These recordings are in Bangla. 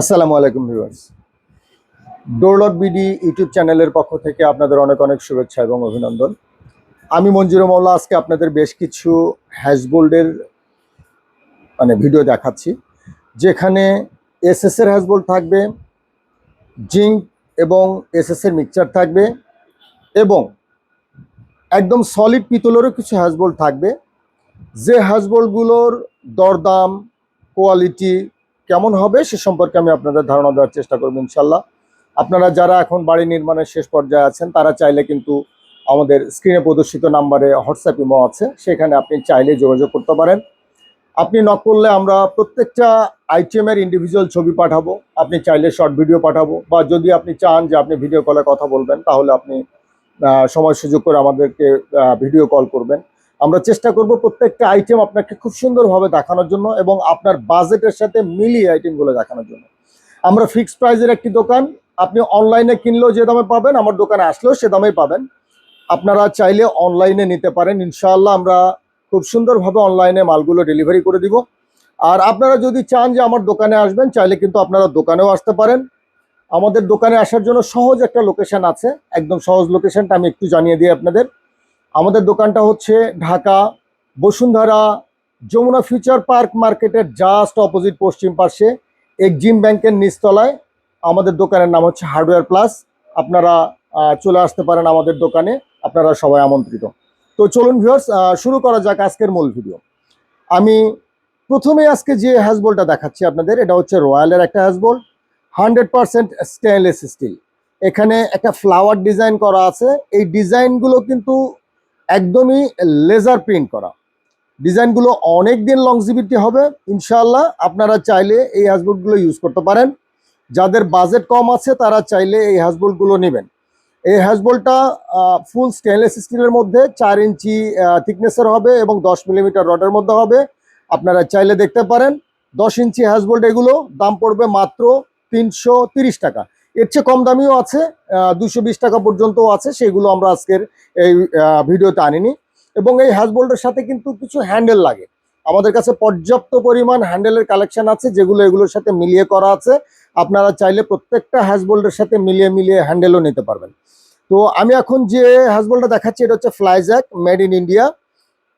আসসালামু আলাইকুম ভিউয়ার্স। ডোরলক বিডি ইউটিউব চ্যানেলের পক্ষ থেকে আপনাদের অনেক অনেক শুভেচ্ছা এবং অভিনন্দন। আমি মঞ্জুর মোল্লা আজকে আপনাদের বেশ কিছু হ্যাজবোল্ডের মানে ভিডিও দেখাচ্ছি, যেখানে এসএস এর হ্যাজবোল্ড থাকবে, জিঙ্ক এবং এসএস এর মিক্সচার থাকবে এবং একদম সলিড পিতলেরও কিছু হ্যাজবোল্ড থাকবে। যে হ্যাজবোল্ডগুলোর দরদাম কোয়ালিটি কেমন হবে সে সম্পর্কে আমি আপনাদের ধারণা দেওয়ার চেষ্টা করব ইনশাল্লাহ আপনারা যারা এখন বাড়ি নির্মাণের শেষ পর্যায়ে আছেন, তারা চাইলে কিন্তু আমাদের স্ক্রিনে প্রদর্শিত নাম্বারে হোয়াটসঅ্যাপ ইমো আছে, সেখানে আপনি চাইলে যোগাযোগ করতে পারেন। আপনি নক করলে আমরা প্রত্যেকটা আইটেমের ইন্ডিভিজুয়াল ছবি পাঠাবো, আপনি চাইলে শর্ট ভিডিও পাঠাবো, বা যদি আপনি চান যে আপনি ভিডিও কলে কথা বলবেন, তাহলে আপনি সময় সুযোগ করে আমাদেরকে ভিডিও কল করবেন। আমরা চেষ্টা করব প্রত্যেকটা আইটেম আপনাকে খুব সুন্দরভাবে দেখানোর জন্য এবং আপনার বাজেটের সাথে মিলিয়ে আইটেমগুলো দেখানোর জন্য। আমরা ফিক্সড প্রাইজের একটি দোকান, আপনি অনলাইনে কিনলেও যে দামে পাবেন, আমার দোকানে আসলেও সে দামেই পাবেন। আপনারা চাইলে অনলাইনে নিতে পারেন, ইনশাআল্লাহ আমরা খুব সুন্দরভাবে অনলাইনে মালগুলো ডেলিভারি করে দিব। আর আপনারা যদি চান যে আমার দোকানে আসবেন, চাইলে কিন্তু আপনারা দোকানেও আসতে পারেন। আমাদের দোকানে আসার জন্য সহজ একটা লোকেশন আছে, একদম সহজ লোকেশনটা আমি একটু জানিয়ে দিই আপনাদের। আমাদের দোকানটা হচ্ছে ঢাকা বসুন্ধরা যমুনা ফিউচার পার্ক মার্কেটের জাস্ট অপোজিট পশ্চিম পার্শ্বে এক্সিম ব্যাংকের নিচতলায় আমাদের দোকানের নাম হচ্ছে হার্ডওয়্যার প্লাস। আপনারা চলে আসতে পারেন আমাদের দোকানে, আপনারা সবাই আমন্ত্রিত। তো চলুন ভিউয়ার্স শুরু করা যাক আজকের মূল ভিডিও। আমি প্রথমে আজকে যে হ্যাজবোলটা দেখাচ্ছি আপনাদের, এটা হচ্ছে রয়্যালের একটা হ্যাজবোল হান্ড্রেড পার্সেন্ট স্টেনলেস স্টিল। এখানে একটা ফ্লাওয়ার ডিজাইন করা আছে। এই ডিজাইনগুলো কিন্তু একদমই লেজার প্রিন্ট করা। ডিজাইনগুলো অনেক দিন লংজিভিটি হবে ইনশাল্লাহ আপনারা চাইলে এই হ্যাজবোর্ডগুলো ইউজ করতে পারেন। যাদের বাজেট কম আছে, তারা চাইলে এই হ্যাজবোল্টগুলো নেবেন। এই হ্যাজবোল্টটা ফুল স্টেনলেস স্টিলের মধ্যে, চার ইঞ্চি থিকনেসের হবে এবং দশ মিলিমিটার রডের মধ্যে হবে। আপনারা চাইলে দেখতে পারেন, দশ ইঞ্চি হ্যাজবোল্ট এগুলো, দাম পড়বে মাত্র তিনশো টাকা। এর চেয়ে কম দামিও আছে দুশো টাকা পর্যন্তও আছে, সেগুলো আমরা আজকের এই ভিডিওতে আনিনি। এবং এই হ্যাজবোল্টের সাথে কিন্তু কিছু হ্যান্ডেল লাগে। আমাদের কাছে পর্যাপ্ত পরিমাণ হ্যান্ডেলের কালেকশন আছে, যেগুলো এগুলোর সাথে মিলিয়ে করা আছে। আপনারা চাইলে প্রত্যেকটা হ্যাজবোল্টের সাথে মিলিয়ে মিলিয়ে হ্যান্ডেলও নিতে পারবেন। তো আমি এখন যে হ্যাজবোল্টটা দেখাচ্ছি, এটা হচ্ছে ফ্লাইজ্যাক মেড ইন ইন্ডিয়া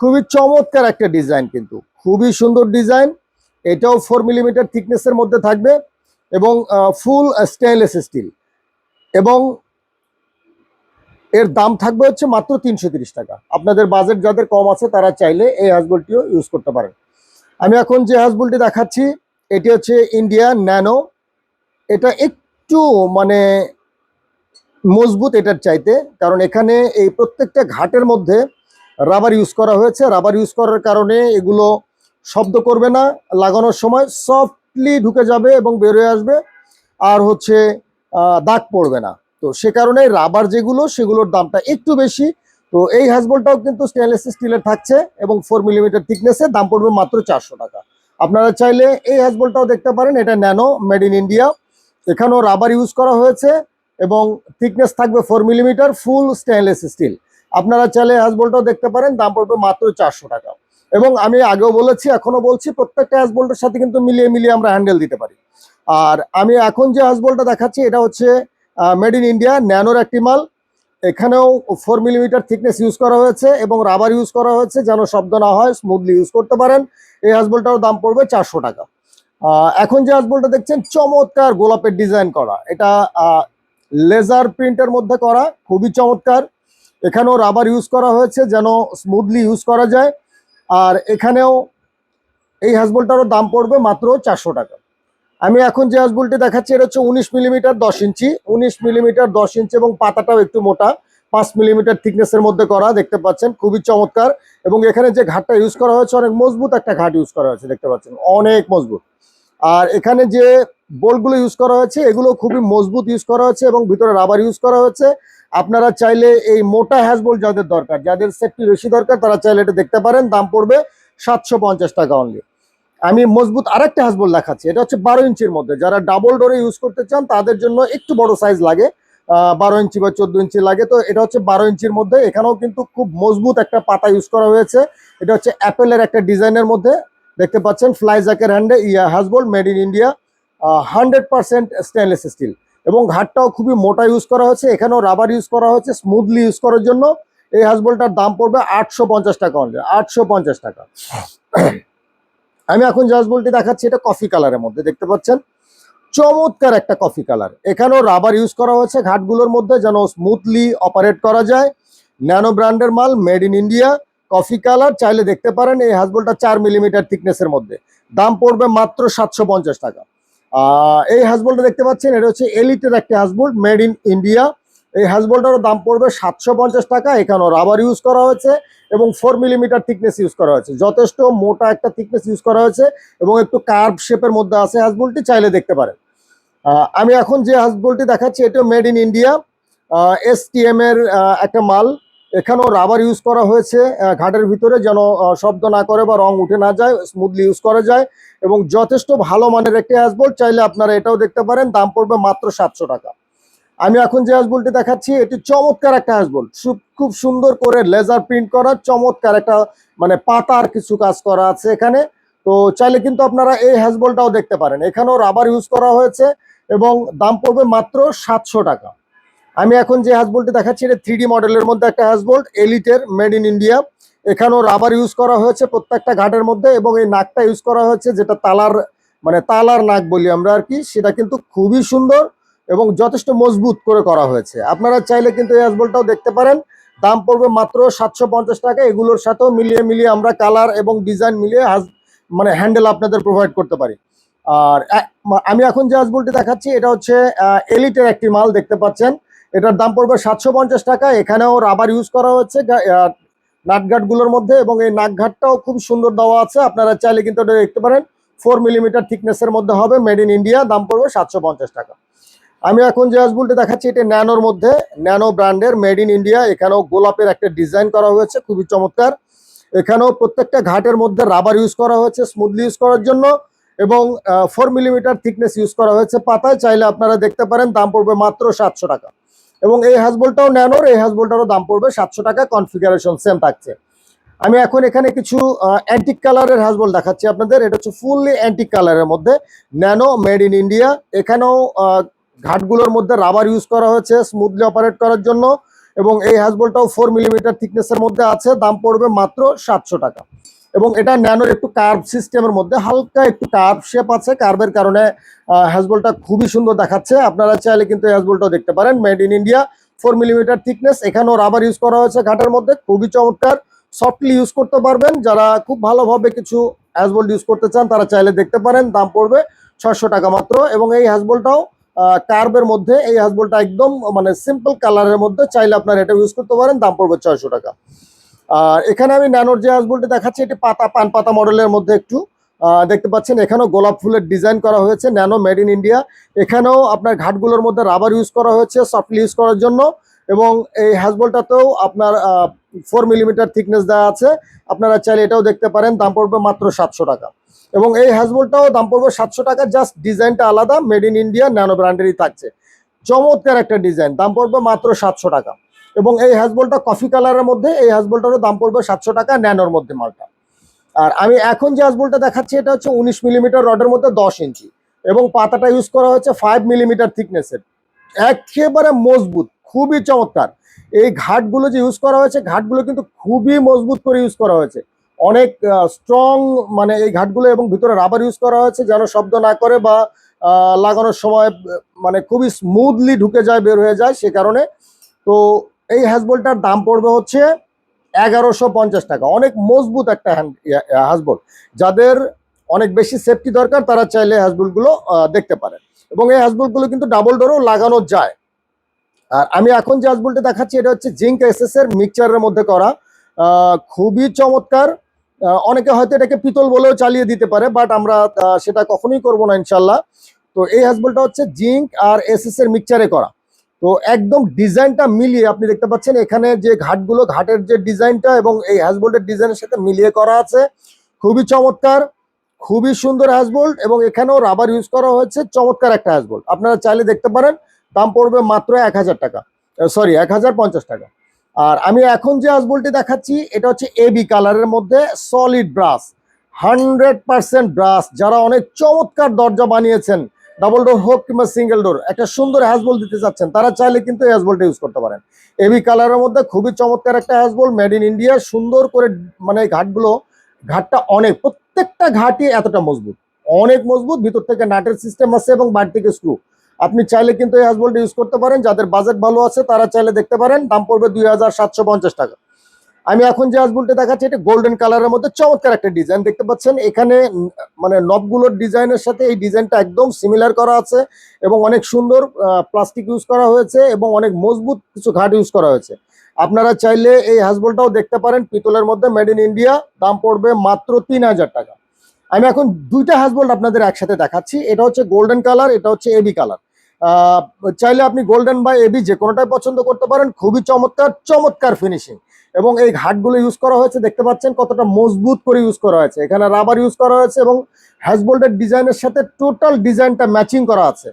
খুবই চমৎকার একটা ডিজাইন কিন্তু। খুবই সুন্দর ডিজাইন। এটাও ফোর মিলিমিটার থিকনেসের মধ্যে থাকবে। এবং ফুল স্টেনলেস স্টিল। এবং এর দাম থাকবে হচ্ছে মাত্র তিনশো টাকা। আপনাদের বাজেট যাদের কম আছে তারা চাইলে এই হাসবোল্টটিও ইউজ করতে পারেন। আমি এখন যে হাসবোল্টটি দেখাচ্ছি, এটি হচ্ছে ইন্ডিয়া ন্যানো এটা একটু মানে মজবুত এটার চাইতে, কারণ এখানে এই প্রত্যেকটা ঘাটের মধ্যে রাবার ইউজ করা হয়েছে। রাবার ইউজ করার কারণে এগুলো শব্দ করবে না, লাগানোর সময় সফটলি ঢুকে যাবে এবং বেরোয় আসবে, আর হচ্ছে দাগ পড়বে না। তো সে কারণে রাবার যেগুলো, সেগুলোর দামটা একটু বেশি। তো এই হ্যাজবলটাও কিন্তু স্টেনলেস স্টিলের থাকছে এবং ফোর মিলিমিটার থিকনেসের দাম পড়বে মাত্র চারশো টাকা। আপনারা চাইলে এই হ্যাজবলটাও দেখতে পারেন, এটা ন্যানো মেড ইন ইন্ডিয়া এখানেও রাবার ইউজ করা হয়েছে এবং থিকনেস থাকবে four millimetre full stainless steel আপনারা চাইলে হ্যাজবলটাও দেখতে পারেন, দাম পড়বে মাত্র চারশো টাকা। এবং আমি আগেও বলেছি এখনও বলছি, প্রত্যেকটা হ্যাজবলটার সাথে কিন্তু মিলিয়ে মিলিয়ে আমরা হ্যান্ডেল দিতে পারি। আর আমি এখন যে হ্যাজবলটা দেখাচ্ছি, এটা হচ্ছে মেড ইন ইন্ডিয়া ন্যানোর একটি মাল এখানেও ফোর মিলিমিটার থিকনেস ইউজ করা হয়েছে এবং রাবার ইউজ করা হয়েছে যেন শব্দ না হয় স্মুথলি ইউজ করতে পারেন। এই হাসবোলটার দাম পড়বে চারশো টাকা। এখন যে হাসবোলটা দেখছেন, চমৎকার গোলাপের ডিজাইন করা। এটা লেজার প্রিন্টের মধ্যে করা, খুবই চমৎকার। এখানেও রাবার ইউজ করা হয়েছে যেন স্মুথলি ইউজ করা যায়। আর এখানেও এই হাসবোলটারও দাম পড়বে মাত্র চারশো টাকা। আমি এখন যে হাসবুলটি দেখাচ্ছি, এটা হচ্ছে উনিশ মিলিমিটার দশ ইঞ্চি। উনিশ মিলিমিটার দশ ইঞ্চি এবং পাতাটাও একটু মোটা, পাঁচ মিলিমিটার থিকনেসের মধ্যে করা দেখতে পাচ্ছেন, খুবই চমৎকার। এবং এখানে যে ঘাটটা ইউজ করা হয়েছে, অনেক মজবুত একটা ঘাট ইউজ করা হয়েছে দেখতে পাচ্ছেন, অনেক মজবুত। আর এখানে যে বোল্টগুলো ইউজ করা হয়েছে, এগুলো খুবই মজবুত ইউজ করা হয়েছে এবং ভিতরে রাবার ইউজ করা হয়েছে। আপনারা চাইলে এই মোটা হ্যাজবোল্ট যাদের দরকার, যাদের সেফটি বেশি দরকার, তারা চাইলে এটা দেখতে পারেন। দাম পড়বে সাতশো পঞ্চাশ টাকা অনলি আমি মজবুত আরেকটা হাসবোল দেখাচ্ছি, এটা হচ্ছে বারো ইঞ্চির মধ্যে। যারা ডাবল ডোরে ইউজ করতে চান, তাদের জন্য একটু বড় সাইজ লাগে। বারো ইঞ্চি বা চোদ্দ ইঞ্চি লাগে। তো এটা হচ্ছে বারো ইঞ্চির মধ্যে। এখানেও কিন্তু খুব মজবুত একটা পাতা ইউজ করা হয়েছে। এটা হচ্ছে অ্যাপেলের একটা ডিজাইনের মধ্যে। দেখতে পাচ্ছেন ফ্লাই জ্যাকের হ্যান্ডে ইয়া হাসবোল্ড made in India hundred percent stainless steel এবং ঘাটটাও খুবই মোটা ইউজ করা হয়েছে। এখানেও রাবার ইউজ করা হয়েছে। স্মুথলি ইউজ করার জন্য এই হাসবোল্টটার দাম পড়বে আটশো পঞ্চাশ টাকা অনলি আটশো পঞ্চাশ টাকা। আমি এখন যে হাসবোল্টটি দেখাচ্ছি এটা কফি কালারের মধ্যে দেখতে পাচ্ছেন? চমৎকার একটা কফি কালার এখানেও রাবার ইউজ করা হয়েছে ঘাটগুলোর মধ্যে যেন স্মুথলি অপারেট করা যায়। ন্যানো ব্র্যান্ডের মাল made in India coffee colour চাইলে দেখতে পারেন এই হাসবোল্টটা চার মিলিমিটার থিকনেসের মধ্যে। দাম পড়বে মাত্র সাতশো পঞ্চাশ টাকা। এই হাসবোল্টটা দেখতে পাচ্ছেন, এটা হচ্ছে এলিটের একটা হাসবোল্ট মেড ইন ইন্ডিয়া। এই হাসবোল্টারও দাম পড়বে সাতশো পঞ্চাশ টাকা, এখানেও রাবার ইউজ করা হয়েছে এবং ফোর মিলিমিটার থিকনেস ইউজ করা হয়েছে। যথেষ্ট মোটা একটা থিকনেস ইউজ করা হয়েছে এবং একটু কার্ভ শেপের মধ্যে আছে হাসবোল্টটি চাইলে দেখতে পারেন। আমি এখন যে হাসবোল্টটি দেখাচ্ছি, এটাও মেড ইন ইন্ডিয়া এস এর একটা মাল। এখানেও রাবার ইউজ করা হয়েছে ঘাটের ভিতরে যেন শব্দ না করে বা রং উঠে না যায় স্মুথলি ইউজ করা যায়। এবং যথেষ্ট ভালো মানের একটি হ্যাজবোল্ট চাইলে আপনারা এটাও দেখতে পারেন, দাম পড়বে মাত্র সাতশো টাকা। আমি এখন যে হ্যাজবোল্টটি দেখাচ্ছি, এটি চমৎকার একটা হ্যাজবোল্ট খুব সুন্দর করে লেজার প্রিন্ট করা, চমৎকার একটা মানে পাতার কিছু কাজ করা আছে এখানে। তো চাইলে কিন্তু আপনারা এই হ্যাজবোল্টটাও দেখতে পারেন। এখানেও রাবার ইউজ করা হয়েছে এবং দাম পড়বে মাত্র সাতশো টাকা। আমি এখন যে হ্যাজবোল্টটি দেখাচ্ছি, এটা থ্রি মডেলের মধ্যে একটা হ্যাজবোল্ট এলিটের মেড ইন ইন্ডিয়া এখানেও রাবার ইউজ করা হয়েছে প্রত্যেকটা ঘাটের মধ্যে এবং এই নাকটা ইউজ করা হয়েছে যেটা তালার মানে তালার নাক বলি আমরা আর কি, সেটা কিন্তু খুবই সুন্দর এবং যথেষ্ট মজবুত করে করা হয়েছে। আপনারা চাইলে কিন্তু এই হ্যাজবোল্টটাও দেখতে পারেন। দাম পড়বে মাত্র সাতশো পঞ্চাশ টাকা। এগুলোর সাথেও মিলিয়ে মিলিয়ে আমরা কালার এবং ডিজাইন মিলিয়ে হাজ মানে হ্যান্ডেল আপনাদের প্রোভাইড করতে পারি। আর আমি এখন যে হাজবোল্টটি দেখাচ্ছি, এটা হচ্ছে এলিটের একটি মাল, দেখতে পাচ্ছেন। এটার দাম পড়বে সাতশো পঞ্চাশ টাকা। এখানেও রাবার ইউজ করা হচ্ছে নাটঘাটগুলোর মধ্যে এবং এই নাকঘাটটাও খুব সুন্দর দেওয়া আছে। আপনারা চাইলে কিন্তু এটা দেখতে পারেন। ফোর মিলিমিটার থিকনেসের মধ্যে হবে মেড ইন ইন্ডিয়া দাম পড়বে সাতশো পঞ্চাশ টাকা। আমি এখন যে হাজবুলটি দেখাচ্ছি, এটা ন্যানোর মধ্যে, ন্যানো ব্র্যান্ডের মেড ইন ইন্ডিয়া এখানেও গোলাপের একটা ডিজাইন করা হয়েছে, খুবই চমৎকার। এখানেও প্রত্যেকটা ঘাটের মধ্যে রাবার ইউজ করা হয়েছে স্মুথলি ইউজ করার জন্য এবং ফোর মিলিমিটার থিকনেস ইউজ করা হয়েছে পাতায়। চাইলে আপনারা দেখতে পারেন, দাম পড়বে মাত্র সাতশো টাকা। এবং এই হ্যাজবোলটাও ন্যানোর, এই হ্যাজবোলটারও দাম পড়বে সাতশো টাকা কনফিগারেশন সেম থাকছে। আমি এখন এখানে কিছু অ্যান্টিক কালারের হ্যাজবোল দেখাচ্ছি আপনাদের। এটা হচ্ছে ফুললি অ্যান্টিক কালারের মধ্যে ন্যানো মেড ইন ইন্ডিয়া এখানেও ঘাটগুলোর মধ্যে রাবার ইউজ করা হয়েছে স্মুথলি অপারেট করার জন্য। এবং এই হ্যাজবোলটাও ফোর মিলিমিটার থিকনেসের মধ্যে আছে, দাম পড়বে মাত্র সাতশো টাকা। এবং এটা ন্যানোর একটু কার্ভ সিস্টেমের মধ্যে, হালকা একটু কার্ভ শেপ আছে কার্ভের কারণে হ্যাজবোলটা খুবই সুন্দর দেখাচ্ছে। আপনারা চাইলে কিন্তু হ্যাজবোলটাও দেখতে পারেন। Made in India four millimetre thickness এখানেও রাবার ইউজ করা হয়েছে ঘাটের মধ্যে, খুবই চমৎকার। সফটলি ইউজ করতে পারবেন। যারা খুব ভালোভাবে কিছু হ্যাজবোল্ট ইউজ করতে চান, তারা চাইলে দেখতে পারেন, দাম পড়বে ছয়শো টাকা মাত্র। এবং এই হ্যাজবোলটাও কার্বের মধ্যে, এই হ্যাজবোলটা একদম মানে সিম্পল কালারের মধ্যে, চাইলে আপনারা এটা ইউজ করতে পারেন, দাম পড়বে ছয়শো টাকা। আর এখানে আমি ন্যানোর যে হ্যাজবোলটি দেখাচ্ছি, এটি পাতা, পান পাতা মডেলের মধ্যে একটু। দেখতে পাচ্ছেন, এখানেও গোলাপ ফুলের ডিজাইন করা হয়েছে ন্যানো মেড ইন ইন্ডিয়া এখানেও আপনার ঘাটগুলোর মধ্যে রাবার ইউজ করা হয়েছে সফটলি ইউজ করার জন্য। এবং এই হ্যাজবোলটাতেও আপনার ফোর মিলিমিটার থিকনেস দেওয়া আছে। আপনারা চাইলে এটাও দেখতে পারেন, দাম পড়বে মাত্র সাতশো টাকা। এবং এই হ্যাজবোলটাও দাম পড়বে সাতশো টাকা জাস্ট ডিজাইনটা আলাদা মেড ইন ইন্ডিয়া ন্যানো ব্র্যান্ডেরই থাকছে। চমৎকার একটা ডিজাইন দাম পড়বে মাত্র সাতশো টাকা। এবং এই হ্যাজবোলটা কফি কালারের মধ্যে, এই হ্যাজবোলটারও দাম পড়বে সাতশো টাকা ন্যানোর মধ্যে মালটা। আর আমি এখন যে হ্যাজবোলটা দেখাচ্ছি, এটা হচ্ছে উনিশ মিলিমিটার রডের মধ্যে দশ ইঞ্চি। এবং পাতাটা ইউজ করা হচ্ছে ফাইভ মিলিমিটার থিকনেসের একেবারে মজবুত, খুবই চমৎকার। এই ঘাটগুলো যে ইউজ করা হয়েছে, ঘাটগুলো কিন্তু খুবই মজবুত করে ইউজ করা হয়েছে। অনেক স্ট্রং মানে এই ঘাটগুলো এবং ভিতরে রাবার ইউজ করা হয়েছে যেন শব্দ না করে বা লাগানোর সময় মানে খুবই স্মুথলি ঢুকে যায়, বের হয়ে যায় সে কারণে। তো এই হ্যাজবোলটার দাম পড়বে হচ্ছে এগারোশো পঞ্চাশ টাকা। অনেক মজবুত একটা হ্যান্ড হ্যাজবোল যাদের অনেক বেশি সেফটি দরকার, তারা চাইলে হ্যাজবোলগুলো দেখতে পারে এবং এই হ্যাজবোলগুলো কিন্তু ডাবল ডোরও লাগানো যায়। আর আমি এখন যে হ্যাজবোলটা দেখাচ্ছি, এটা হচ্ছে জিঙ্ক এসএস এর মিক্সচারের মধ্যে করা। খুবই চমৎকার। অনেকে হয়তো এটাকে পিতল বলেও চালিয়ে দিতে পারে বাট আমরা সেটা কখনোই করব না ইনশাল্লাহ তো এই হ্যাজবোলটা হচ্ছে জিঙ্ক আর এসএস এর মিক্সচারে করা। তো একদম ডিজাইনটা মিলিয়ে আপনি দেখতে পাচ্ছেন এখানে যে ঘাটগুলো, ঘাটের যে ডিজাইনটা এবং এই হ্যাজবোল্টের ডিজাইনের সাথে মিলিয়ে করা আছে। খুবই চমৎকার, খুবই সুন্দর হ্যাজবোল্ট এবং এখানেও রাবার ইউজ করা হয়েছে চমৎকার একটা হ্যাজবোল্ট আপনারা চাইলে দেখতে পারেন, দাম পড়বে মাত্র এক হাজার টাকা সরি এক হাজার পঞ্চাশ টাকা। আর আমি এখন যে হ্যাজবোল্টটি দেখাচ্ছি, এটা হচ্ছে এবি কালারের মধ্যে solid brush hundred percent brush যারা অনেক চমৎকার দরজা বানিয়েছেন ডাবল ডোর হোক কিংবা সিঙ্গেল ডোর, একটা সুন্দর হ্যাজবল দিতে চাচ্ছেন, তারা চাইলে কিন্তু এই হ্যাজবলটা ইউজ করতে পারেন। এবি কালারের মধ্যে খুবই চমৎকার একটা হ্যাজবল মেড ইন ইন্ডিয়া সুন্দর করে মানে ঘাটগুলো, ঘাটটা অনেক, প্রত্যেকটা ঘাটই এতটা মজবুত, অনেক মজবুত, ভিতর থেকে নাটের সিস্টেম আছে এবং বাইরে থেকে স্ক্রু আপনি চাইলে কিন্তু এই হ্যাজবলটা ইউজ করতে পারেন, যাদের বাজেট ভালো আছে, তারা চাইলে দেখতে পারেন, দাম পড়বে দুই হাজার সাতশো পঞ্চাশ টাকা। আমি এখন যে হাজবলটা দেখাচ্ছি, এটা গোল্ডেন কালারের মধ্যে চমৎকার একটা ডিজাইন দেখতে পাচ্ছেন। এখানে মানে নবগুলোর ডিজাইনের সাথে এই ডিজাইনটা একদম সিমিলার করা আছে এবং অনেক সুন্দর প্লাস্টিক ইউজ করা হয়েছে এবং অনেক মজবুত কিছু ঘাট ইউজ করা হয়েছে। আপনারা চাইলে এই হাজবলটাও দেখতে পারেন, পিতলের মধ্যে মেড ইন ইন্ডিয়া দাম পড়বে মাত্র তিন হাজার টাকা। আমি এখন দুইটা হাজবোল্ড আপনাদের একসাথে দেখাচ্ছি, এটা হচ্ছে গোল্ডেন কালার এটা হচ্ছে এবি কালার চাইলে আপনি গোল্ডেন বা এবি যে কোনোটাই পছন্দ করতে পারেন, খুবই চমৎকার চমৎকার ফিনিশিং এবং এই ঘাটগুলো ইউজ করা হয়েছে, দেখতে পাচ্ছেন কতটা মজবুত করে ইউজ করা হয়েছে। এখানে রাবার ইউজ করা হয়েছে এবং হ্যাজবোল্ডের ডিজাইনের সাথে টোটাল ডিজাইনটা ম্যাচিং করা আছে।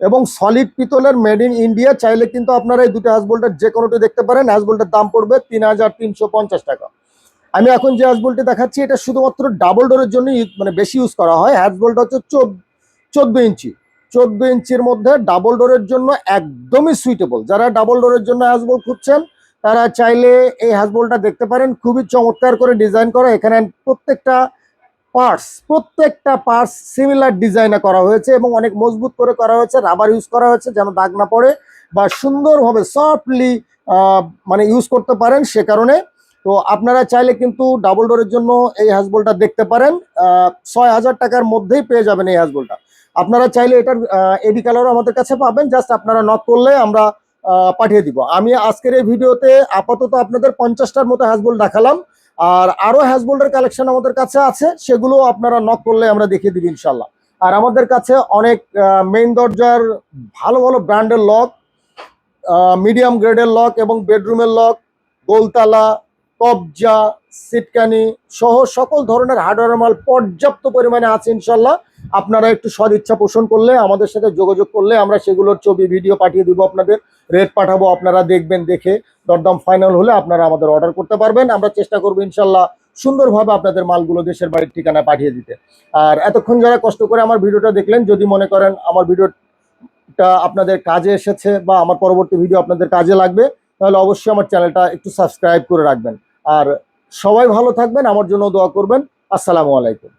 এবং সলিড পিতলের মেড ইন ইন্ডিয়া চাইলে কিন্তু আপনারা এই দুটো হ্যাজবোল্ডের যে কোনোটি দেখতে পারেন হ্যাজবোল্ডের দাম পড়বে তিন হাজার তিনশো পঞ্চাশ টাকা। আমি এখন যে হ্যাজবোল্টটি দেখাচ্ছি, এটা শুধুমাত্র ডাবল ডোরের জন্য মানে বেশি ইউজ করা হয়। হ্যাজবোল্ট হচ্ছে চোদ্দ ইঞ্চি। চোদ্দ ইঞ্চির মধ্যে ডাবল ডোরের জন্য একদমই সুইটেবল যারা ডাবল ডোরের জন্য হ্যাজবোল্ট খুঁজছেন তারা চাইলে এই হ্যাজবোল্টটা দেখতে পারেন। খুবই চমৎকার করে ডিজাইন করা। এখানে প্রত্যেকটা পার্টস প্রত্যেকটা পার্টস সিমিলার ডিজাইনে করা হয়েছে এবং অনেক মজবুত করে করা হয়েছে। রাবার ইউজ করা হয়েছে যেন দাগ না পড়ে বা সুন্দরভাবে সফটলি মানে ইউজ করতে পারেন সে কারণে। তো আপনারা চাইলে কিন্তু ডাবল ডোরের জন্য এই হ্যাজবোলটা দেখতে পারেন। ছয় হাজার টাকার মধ্যেই পেয়ে যাবেন এই হ্যাজবোলটা আপনারা চাইলে এটার এডি কালারও আমাদের কাছে পাবেন। জাস্ট আপনারা নক করলে আমরা পাঠিয়ে দিব। আমি আজকের এই ভিডিওতে আপাতত আপনাদের পঞ্চাশটার মতো হ্যাজবোল দেখালাম। আর আরও হ্যাজবোল্ডের কালেকশন আমাদের কাছে আছে সেগুলো আপনারা নক করলে আমরা দেখিয়ে দিব ইনশাল্লাহ আর আমাদের কাছে অনেক মেইন দরজার ভালো ভালো ব্র্যান্ডের লক মিডিয়াম গ্রেডের লক এবং বেডরুমের লক গোলতালা কবজা সিটকানি সহ সকল ধরনের হার্ডওয়্যার মাল পর্যাপ্ত পরিমাণে আছে ইনশাল্লাহ আপনারা একটু সদ ইচ্ছা পোষণ করলে, আমাদের সাথে যোগাযোগ করলে আমরা সেগুলোর ছবি ভিডিও পাঠিয়ে দিব আপনাদের। রেট পাঠাবো, আপনারা দেখবেন, দেখে দরদাম ফাইনাল হলে আপনারা আমাদের অর্ডার করতে পারবেন। আমরা চেষ্টা করব ইনশাল্লাহ সুন্দরভাবে আপনাদের মালগুলো দেশের বাড়ির ঠিকানায় পাঠিয়ে দিতে। আর এতক্ষণ যারা কষ্ট করে আমার ভিডিওটা দেখলেন, যদি মনে করেন আমার ভিডিওটা আপনাদের কাজে এসেছে বা আমার পরবর্তী ভিডিও আপনাদের কাজে লাগবে, তাহলে অবশ্যই আমার চ্যানেলটা একটু সাবস্ক্রাইব করে রাখবেন। আর সবাই ভালো থাকবেন, আমার জন্য দোয়া করবেন। আসসালামু আলাইকুম।